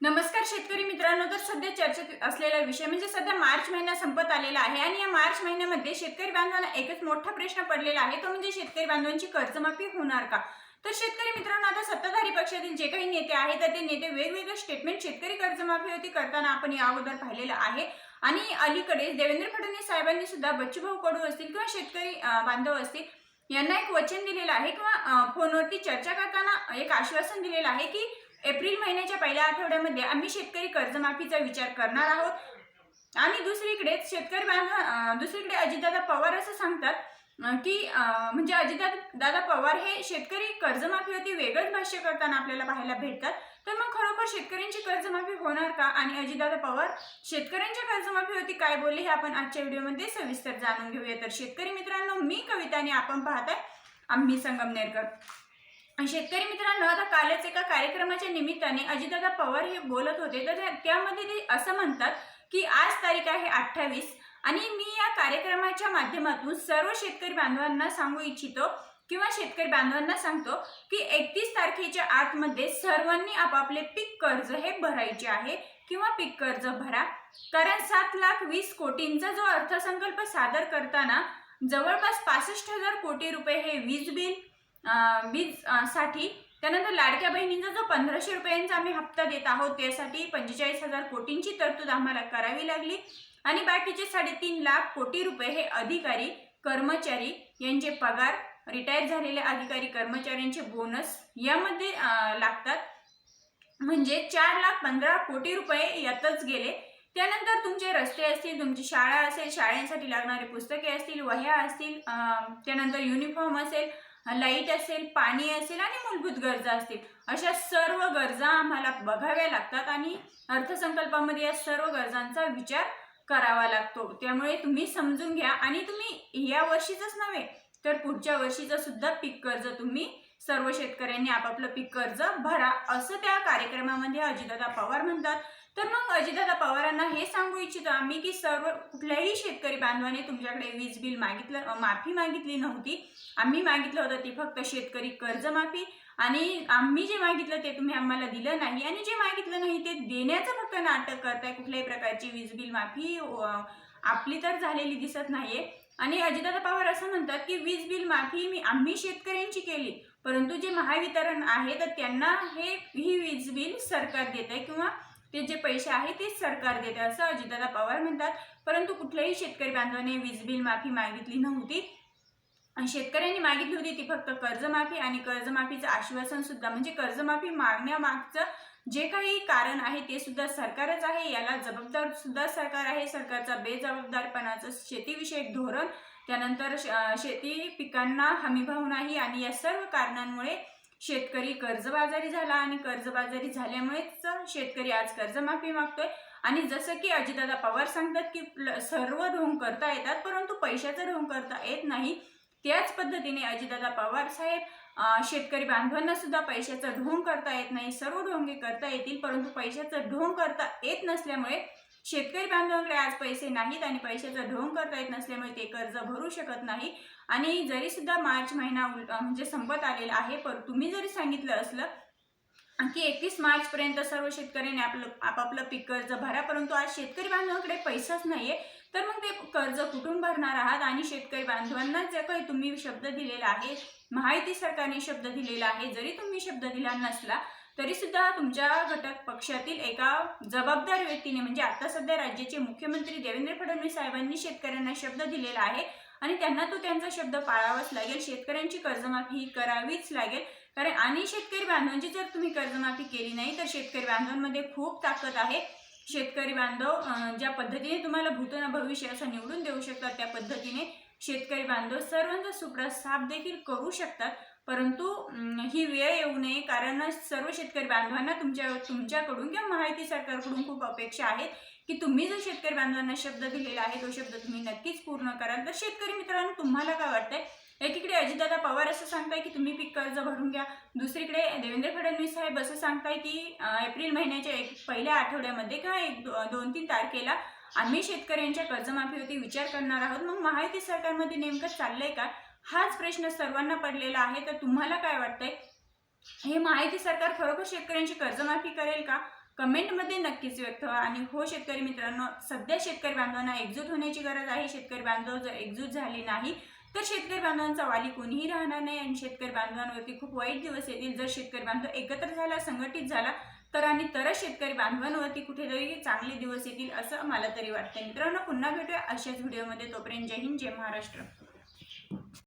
नमस्कार शेतकरी मित्रांनो तर सध्या चर्चेत असलेला विषय म्हणजे सध्या मार्च महिना संपत आलेला आहे आणि या मार्च महिन्यामध्ये शेतकरी बांधवांना एकच मोठा प्रश्न पडलेला आहे तो म्हणजे शेतकरी बांधवांची कर्जमाफी होणार का? तर शेतकरी मित्रांनो आता सत्ताधारी पक्षातील जे काही नेते आहेत तर ते नेते वेगवेगळे स्टेटमेंट शेतकरी कर्जमाफी होती करताना आपण या अगोदर पाहिलेलं आहे. आणि अलीकडे देवेंद्र फडणवीस साहेबांनी सुद्धा बच्चूभाऊ कडू असतील किंवा शेतकरी बांधव असतील यांना एक वचन दिलेलं आहे किंवा फोनवरती चर्चा करताना एक आश्वासन दिलेलं आहे की एप्रिल महिन्याच्या पहिल्या आठवड्यामध्ये आम्ही शेतकरी कर्जमाफीचा विचार करणार आहोत. आणि दुसरीकडे शेतकरी बांधव दुसरीकडे अजितदादा पवार असं सांगतात की म्हणजे अजितदादा दादा पवार हे शेतकरी कर्जमाफीवरती वेगळंच भाष्य करताना आपल्याला पाहायला भेटतात. तर मग खरोखर शेतकऱ्यांची कर्जमाफी होणार का? आणि अजितदादा पवार शेतकऱ्यांच्या कर्जमाफीवरती काय बोलले हे आपण आजच्या व्हिडिओमध्ये सविस्तर जाणून घेऊया. तर शेतकरी मित्रांनो मी कविता आणि आपण पाहताय आम्ही संगमनेरकर. शेतकरी मित्रांनो आता कालच एका कार्यक्रमाच्या निमित्ताने अजितदादा पवार हे बोलत होते. तर त्या- त्यामध्ये ते असं म्हणतात की आज तारीख आहे अठ्ठावीस आणि मी या कार्यक्रमाच्या माध्यमातून सर्व शेतकरी बांधवांना सांगू इच्छितो किंवा शेतकरी बांधवांना सांगतो की एकतीस तारखेच्या आतमध्ये सर्वांनी आपापले पीक कर्ज हे भरायचे आहे किंवा पीक कर्ज भरा. कारण सात लाख वीस कोटींचा जो अर्थसंकल्प सादर करताना जवळपास पासष्ट हजार कोटी रुपये हे वीज बिल वीजसाठी त्यानंतर लाडक्या बहिणींचा जो पंधराशे रुपयांचा आम्ही हप्ता देत आहोत त्यासाठी पंचेचाळीस हजार कोटींची तरतूद आम्हाला करावी लागली. आणि बाकीचे साडेतीन लाख कोटी रुपये हे अधिकारी कर्मचारी यांचे पगार रिटायर झालेले अधिकारी कर्मचाऱ्यांचे बोनस यामध्ये लागतात. म्हणजे चार लाख पंधरा कोटी रुपये यातच गेले. त्यानंतर तुमचे रस्ते असतील तुमची शाळा असेल शाळेसाठी लागणारे पुस्तके असतील वह्या असतील त्यानंतर युनिफॉर्म असेल लाइट असेल पाणी असेल आणि मूलभूत गरजा असतील. अशा सर्व गरजा आम्हाला बघाव्या लागतात आणि अर्थसंकल्पामध्ये या सर्व गरजांचा विचार करावा लागतो. त्यामुळे तुम्ही समजून घ्या. आणि तुम्ही या वर्षीचंच नव्हे तर पुढच्या वर्षीचं सुद्धा पीक कर्ज तुम्ही सर्व शेतकऱ्यांनी आपापलं पीक कर्ज भरा असं त्या कार्यक्रमामध्ये अजितदादा पवार म्हणतात. तर मग अजितदादा पवारांना हे सांगू इच्छितो आम्ही की सर्व कुठल्याही शेतकरी बांधवाने तुमच्याकडे वीज बिल मागितलं माफी मागितली नव्हती. आम्ही मागितलं होतं ती फक्त शेतकरी कर्जमाफी आणि आम्ही जे मागितलं ते तुम्ही आम्हाला दिलं नाही आणि जे मागितलं नाही ते देण्याचं फक्त नाटक करताय. कुठल्याही प्रकारची वीज बिल माफी आपली तर झालेली दिसत नाहीये. आणि अजितदादा पवार असं म्हणतात की वीज बिल माफी मी आम्ही शेतकऱ्यांची केली. परंतु जे महावितरण आहे तर त्यांना हे ही वीज बिल सरकार देत आहे किंवा ते जे पैसे आहे तेच सरकार देते असं अजितदादा पवार म्हणतात. परंतु कुठल्याही शेतकरी बांधवाने वीज बिल माफी मागितली नव्हती. शेतकऱ्यांनी मागितली होती ती फक्त कर्जमाफी आणि कर्जमाफीचं आश्वासन सुद्धा. म्हणजे कर्जमाफी मागण्यामागचं जे काही कारण आहे ते सुद्धा सरकारच आहे. याला जबाबदार सुद्धा सरकार आहे. सरकारचा बेजबाबदारपणाचं शेतीविषयक धोरण त्यानंतर श- शेती पिकांना हमीभाव नाही आणि या सर्व कारणांमुळे शेतकरी कर्जबाजारी झाला आणि कर्जबाजारी झाल्यामुळेच शेतकरी आज कर्जमाफी मागतोय. आणि जसं की अजितदादा पवार सांगतात की सर्व ढोंग करता येतात परंतु पैशाचं ढोंग करता येत नाही. त्याच पद्धतीने अजितदादा पवार साहेब शेतकरी बांधवांना सुद्धा पैशाचं ढोंग करता येत नाही सर्व ढोंगे करता येतील परंतु पैशाचं ढोंग करता येत नसल्यामुळे शेतकरी बांधवांकडे आज पैसे नाहीत आणि पैशाचं ढोंग करता येत नसल्यामुळे ते कर्ज भरू शकत नाही. आणि जरी सुद्धा मार्च महिना उल- म्हणजे संपत आलेला आहे पण तुम्ही जरी सांगितलं असलं की एकतीस मार्च पर्यंत सर्व शेतकऱ्यांनी आपलं आपापलं पीक कर्ज भरा परंतु आज शेतकरी बांधवांकडे पैसाच नाहीये तर मग ते कर्ज कुठून भरणार आहात? आणि शेतकरी बांधवांना जे काही तुम्ही शब्द दिलेला आहे माहिती सरकारने शब्द दिलेला आहे जरी तुम्ही शब्द दिला नसला तरी सुद्धा तुमच्या घटक पक्षातील एका जबाबदार व्यक्तीने म्हणजे आता सध्या राज्याचे मुख्यमंत्री देवेंद्र फडणवीस साहेबांनी शेतकऱ्यांना शब्द दिलेला आहे आणि त्यांना तो त्यांचा शब्द पाळावाच लागेल. शेतकऱ्यांची कर्जमाफी ही करावीच लागेल. कारण आणि शेतकरी बांधवांची जर तुम्ही कर्जमाफी केली नाही तर शेतकरी बांधवांमध्ये खूप ताकद आहे. शेतकरी बांधव ज्या पद्धतीने तुम्हाला भूतना भविष्य असं निवडून देऊ शकतात त्या पद्धतीने शेतकरी बांधव सर्वांचा सुप्रा साफ देखील करू शकतात. परंतु ही वेळ येऊ नये. कारण सर्व शेतकरी बांधवांना तुमच्या तुमच्याकडून किंवा माहिती सरकारकडून खूप अपेक्षा आहेत की तुम्ही जो शेतकरी बांधवांना शब्द दिलेला आहे तो शब्द तुम्ही नक्कीच पूर्ण कराल. तर शेतकरी मित्रांनो तुम्हाला काय वाटतंय? एकीकडे अजितदादा पवार असं सांगताय की तुम्ही पीक कर्ज भरून घ्या. दुसरीकडे देवेंद्र फडणवीस साहेब असं सांगताय की एप्रिल महिन्याच्या एक पहिल्या आठवड्यामध्ये किंवा एक दोन तीन तारखेला आम्ही शेतकऱ्यांच्या कर्जमाफीवरती विचार करणार आहोत. मग महायुती सरकारमध्ये नेमकं चाललंय का? हाच प्रश्न सर्वांना पडलेला आहे. तर तुम्हाला काय वाटतंय? हे महायुती सरकार खरोखर शेतकऱ्यांची कर्जमाफी करेल का? कमेंटमध्ये नक्कीच व्यक्त व्हा. आणि हो शेतकरी मित्रांनो सध्या शेतकरी बांधवांना एकजूट होण्याची गरज आहे. शेतकरी बांधव जर एकजूट झाले नाही तर शेतकरी बांधवांचा वाली कोणीही राहणार नाही. आणि शेतकरी बांधवांवरती खूप वाईट दिवस येतील. जर शेतकरी बांधव एकत्र झाला संघटित झाला तर आणि तरच शेतकरी बांधवांवरती कुठेतरी चांगले दिवस येतील असं मला तरी वाटतं मित्रांनो पुन्हा भेटूया अशाच व्हिडिओमध्ये तोपर्यंत जय हिंद जय महाराष्ट्र.